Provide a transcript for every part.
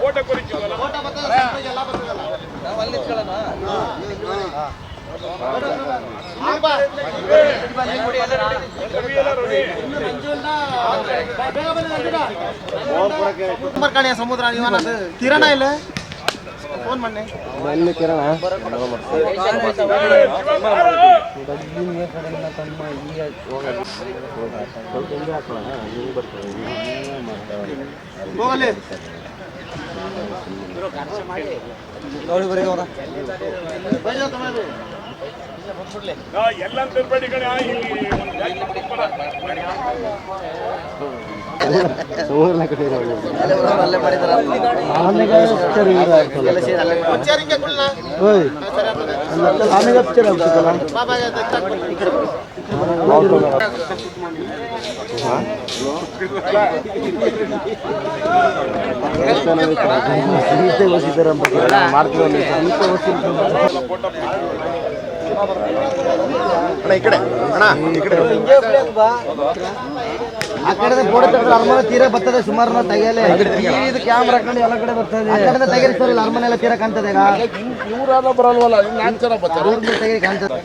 Photo ಕೊರಿಕ್ಕಿಲ್ವಲ್ಲ Ravi ಎಲ್ಲ ready ಅದು ಕಿರಣ ಇಲ್ಲ ಫೋನ್ ಮೊನ್ನೆ ಮೊನ್ನೆ ಕಿರಣ ಹೋಗಲಿ. ನಾ ಎಲ್ಲ ತಿರ್ಬೇಡಿ ಕಡೆ ಮಾಡ್ತೀವಿ ಅಣ್ಣ ಈ ಕಡೆ. ಅಣ್ಣ ಈ ಕಡೆ. ಆ ಕಡೆ ಫೋಟೋ ತೆಗೆದ್ರೆ ಅರಮನೆ ತೀರ ಬರ್ತದೆ ಸುಮಾರು ತೆಗೆಯಲೇ. ಇದು ಕ್ಯಾಮ್ರಾ ಹಾಕೊಂಡು ಎಲ್ಲ ಕಡೆ ಬರ್ತದೆ. ಆ ಕಡೆ ತೆಗೀರಿ ಸರ್ ಇಲ್ಲಿ ಅರಮನೆ ಎಲ್ಲ ತೀರ ಕಾಣ್ತದೆ ಈಗ. ಇವ್ರಾದ್ರೂ ಬರಲ್ವಲ್ಲ ನಾಲ್ಕು ಜನ ಬರ್ತಾರೆ ಅವ್ರ ಮೇಲೆ ತೆಗೆರಿ ಕಾಣ್ತದೆ.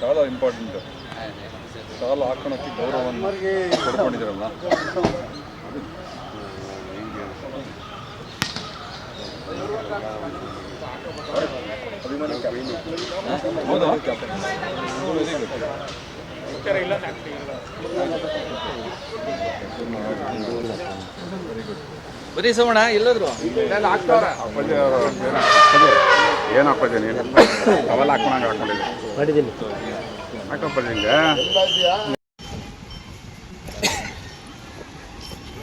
ಶಾಲಾ ಇಂಪಾರ್ಟೆಂಟ್ ಸಾಲ ಹಾಕೋಣಕ್ಕೆ ಗೌರವವನ್ನು ಗುಡ್ ಬರೀ ಸೋಮಣ್ಣ ಎಲ್ಲೋದ್ರು ಅಪ್ಪಾಜಿ ಅವರು ಏನು ಅಪ್ಪಾಜಿ ನೀನು ಅವೆಲ್ಲ ಹಾಕೊಂಡಂಗೆ ಹಾಕೊಂಡಿದ್ದೆ ಮಾಡಿದ್ದೀನಿ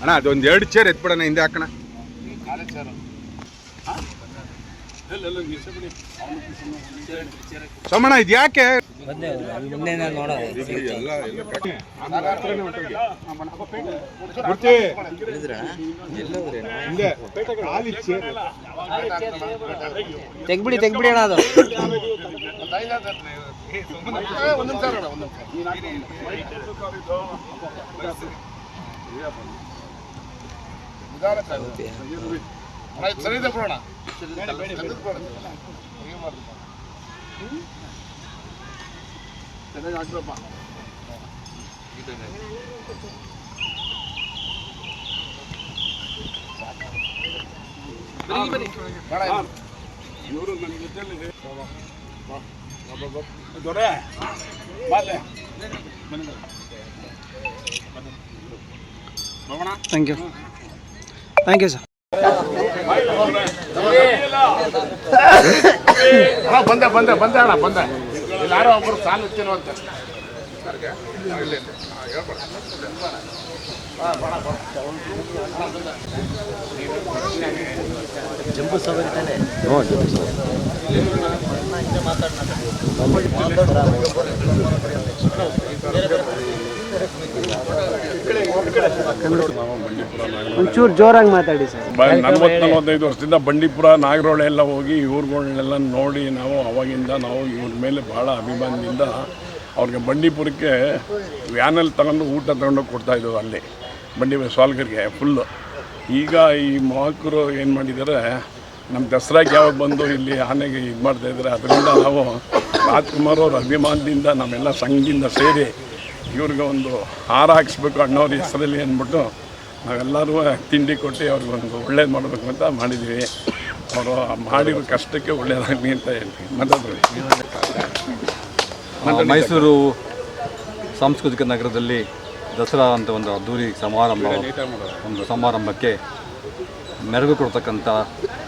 ಅಣ್ಣ ಅದೊಂದು ಎರಡು ಚೇರ್ ಎತ್ಬಿಡೋಣ ಹಿಂದೆ ಹಾಕೋಣ ಕಾಲೇಜ್ ಸರ್ ಎಲ್ಲ ಎಲ್ಲ ನಿಲ್ಸಿ ಬಿಡಿ ಅವ್ನು ಸೋಮಣ್ಣ ಇದು ಯಾಕೆ ಮೂರ್ತಿ ಹಿಂದೆ ಖಾಲಿ ಚೇರ್ ತೆಗ್ಬಿಡಿ ತೆಗ್ಬಿಡಿ ಅಣ್ಣ ಅದು ಒಂದು ನಿಮಿಷ ಅಣ್ಣ, ಒಂದು ನಿಮಿಷ. ನಿಧಾನ ಸರ್. ಅಣ್ಣ, ಇದು ಸರಿ ಇದೆ ಬಿಡೋಣ. ತೆಗೆದ್ಬಿಡು. ತೆಗಿಬಾರ್ದು. ಚೆನ್ನಾಗಿ ಹಾಕ್ರಪ್ಪ. ಅಣ್ಣ, ಇವ್ರು ನನ್ನ ಜೊತೆಯಲ್ಲಿದೆ. ದೊರೆ ಬಾಲೆ ಬನ್ನಿ ಬನ್ನಿ. ಹೋಗೋಣ thank you thank you sir ಬಂದೆ ಬಂದೆ ಬಂದೆ ಅಣ್ಣ ಬಂದೆ. ಯಾರೋ ಒಬ್ಬರು ಸಾಲು ಇರ್ತೀನೋ ಅಂತ. ಒಂಚೂರು ಜೋರಾಗಿ ಮಾತಾಡಿ ಸರ್. ನಲ್ವತ್ತು ನಲವತ್ತೈದು ವರ್ಷದಿಂದ ಬಂಡೀಪುರ ನಾಗರೋಳೆ ಎಲ್ಲ ಹೋಗಿ ಇವ್ರುಗಳನ್ನೆಲ್ಲ ನೋಡಿ ನಾವು ಅವಾಗಿಂದ ನಾವು ಇವ್ರ ಮೇಲೆ ಭಾಳ ಅಭಿಮಾನದಿಂದ ಅವ್ರಿಗೆ ಬಂಡೀಪುರಕ್ಕೆ ವ್ಯಾನಲ್ಲಿ ತಗೊಂಡು ಊಟ ತಗೊಂಡು ಕೊಡ್ತಾ ಇದ್ದವು ಅಲ್ಲಿ, ಬಂಡೀಪುರ ಸ್ವಾಲ್ಗರಿಗೆ ಫುಲ್ಲು ಈಗ ಈ ಮಹಾಕರು ಏನು ಮಾಡಿದ್ದಾರೆ ನಮ್ಮ ದಸರಾಗೆ ಯಾವಾಗ ಬಂದು ಇಲ್ಲಿ ಆನೆಗೆ ಇದು ಮಾಡ್ತಾ ಇದ್ದಾರೆ ಅದರಿಂದ ನಾವು ರಾಜ್ಕುಮಾರ್ ಅವ್ರ ಅಭಿಮಾನದಿಂದ ನಮ್ಮೆಲ್ಲ ಸಂಘದಿಂದ ಸೇರಿ ಇವ್ರಿಗೆ ಒಂದು ಹಾರ ಹಾಕ್ಸ್ಬೇಕು ಅಣ್ಣವ್ರ ಹೆಸರಲ್ಲಿ ಅಂದ್ಬಿಟ್ಟು ನಾವೆಲ್ಲರೂ ತಿಂಡಿ ಕೊಟ್ಟು ಅವ್ರಿಗೊಂದು ಒಳ್ಳೇದು ಮಾಡಬೇಕು ಅಂತ ಮಾಡಿದ್ದೀವಿ ಅವರು ಮಾಡಿರೋ ಕಷ್ಟಕ್ಕೆ ಒಳ್ಳೇದಾಗಲಿ ಅಂತ ಹೇಳ್ತೀವಿ. ಮತ್ತು ಮೈಸೂರು ಸಾಂಸ್ಕೃತಿಕ ನಗರದಲ್ಲಿ ದಸರಾ ಅಂತ ಒಂದು ಅದ್ದೂರಿ ಸಮಾರಂಭ ಒಂದು ಸಮಾರಂಭಕ್ಕೆ ಮೆರಗು ಕೊಡ್ತಕ್ಕಂಥ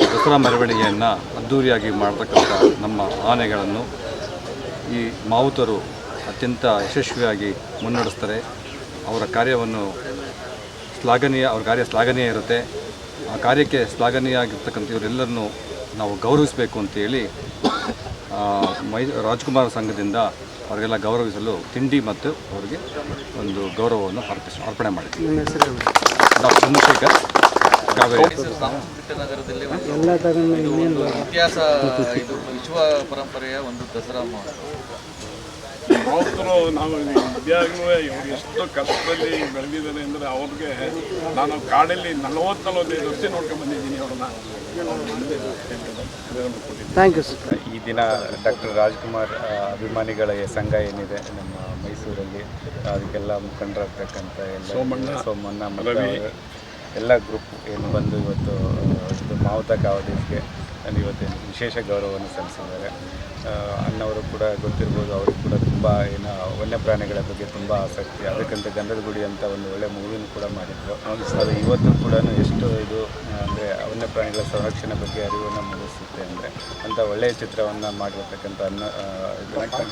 ದಸರಾ ಮೆರವಣಿಗೆಯನ್ನು ಅದ್ಧೂರಿಯಾಗಿ ಮಾಡ್ತಕ್ಕಂಥ ನಮ್ಮ ಆನೆಗಳನ್ನು ಈ ಮಾವುತರು ಅತ್ಯಂತ ಯಶಸ್ವಿಯಾಗಿ ಮುನ್ನಡೆಸ್ತಾರೆ. ಅವರ ಕಾರ್ಯವನ್ನು ಶ್ಲಾಘನೀಯ ಅವ್ರ ಕಾರ್ಯ ಶ್ಲಾಘನೀಯ ಇರುತ್ತೆ. ಆ ಕಾರ್ಯಕ್ಕೆ ಶ್ಲಾಘನೀಯ ಆಗಿರ್ತಕ್ಕಂಥ ಇವರೆಲ್ಲರನ್ನು ನಾವು ಗೌರವಿಸಬೇಕು ಅಂತೇಳಿ ಆ, ಮೈ ರಾಜ್ಕುಮಾರ್ ಸಂಘದಿಂದ ಅವರಿಗೆಲ್ಲ ಗೌರವಿಸಲು ತಿಂಡಿ ಮತ್ತು ಅವರಿಗೆ ಒಂದು ಗೌರವವನ್ನು ಅರ್ಪಿಸ ಅರ್ಪಣೆ ಮಾಡಿದ್ದೀವಿ ಡಾಕ್ಟರ್ ಚಂದ್ರಶೇಖರ್ ನಗರದಲ್ಲಿ ಒಂದು ಇದು ಇತಿಹಾಸ ಇದು ವಿಶ್ವ ಪರಂಪರೆಯ ಒಂದು ದಸರಾ ಮಹೋತ್ಸವ. ಮಾವುತರು ನಾವು ಇಂಡಿಯಾಗೂ ಇವ್ರು ಎಷ್ಟು ಕಷ್ಟದಲ್ಲಿ ಬೆಳೆದಿದ್ದಾರೆ ಅಂದರೆ ಅವ್ರಿಗೆ ನಾನು ಕಾಡಲ್ಲಿ ನಲವತ್ತು ನಲವತ್ತೈದು ವರ್ಷ ನೋಡ್ಕೊಂಡು ಬಂದಿದ್ದೀನಿ ಅವ್ರನ್ನ. ಥ್ಯಾಂಕ್ ಯು ಸರ್ ಈ ದಿನ ಡಾಕ್ಟರ್ ರಾಜ್ಕುಮಾರ್ ಅಭಿಮಾನಿಗಳ ಸಂಘ ಏನಿದೆ ನಮ್ಮ ಮೈಸೂರಲ್ಲಿ ಅದಕ್ಕೆಲ್ಲ ಮುಖಂಡರಾಗ್ತಕ್ಕಂಥ ಎಲ್ಲ ಸೋಮಣ್ಣ, ಸೋಮಣ್ಣ. ಎಲ್ಲ ಗ್ರೂಪ್ ಏನು ಬಂದು ಇವತ್ತು ಮಾವುತ ಕಾವದಿಸ್ಗೆ ಅಲ್ಲಿ ಇವತ್ತು ವಿಶೇಷ ಗೌರವವನ್ನು ಸಲ್ಲಿಸಿದ್ದಾರೆ. ಅಣ್ಣವರು ಕೂಡ ಗೊತ್ತಿರ್ಬೋದು ಅವರು ಕೂಡ ತುಂಬ ಏನು ವನ್ಯಪ್ರಾಣಿಗಳ ಬಗ್ಗೆ ತುಂಬ ಆಸಕ್ತಿ ಅದಕ್ಕಂತ ಗಂಧದ ಗುಡಿ ಅಂತ ಒಂದು ಒಳ್ಳೆ ಮೂವಿನ ಕೂಡ ಮಾಡಿದ್ರು. ಅದು ಇವತ್ತು ಕೂಡ ಎಷ್ಟು ಇದು ಅಂದರೆ ವನ್ಯಪ್ರಾಣಿಗಳ ಸಂರಕ್ಷಣೆ ಬಗ್ಗೆ ಅರಿವನ್ನು ಮೂಡಿಸುತ್ತೆ ಅಂದರೆ ಅಂಥ ಒಳ್ಳೆಯ ಚಿತ್ರವನ್ನು ಮಾಡಿರ್ತಕ್ಕಂಥ ಅನ್ನ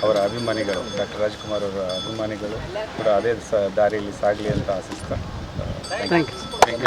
ಅವರ ಅಭಿಮಾನಿಗಳು ಡಾಕ್ಟರ್ ರಾಜ್ಕುಮಾರ್ ಅವರ ಅಭಿಮಾನಿಗಳು ಕೂಡ ಅದೇ ಸ ದಾರಿಯಲ್ಲಿ ಸಾಗಲಿ ಅಂತ ಆಶಿಸ್ತಾ ಥ್ಯಾಂಕ್ ಯು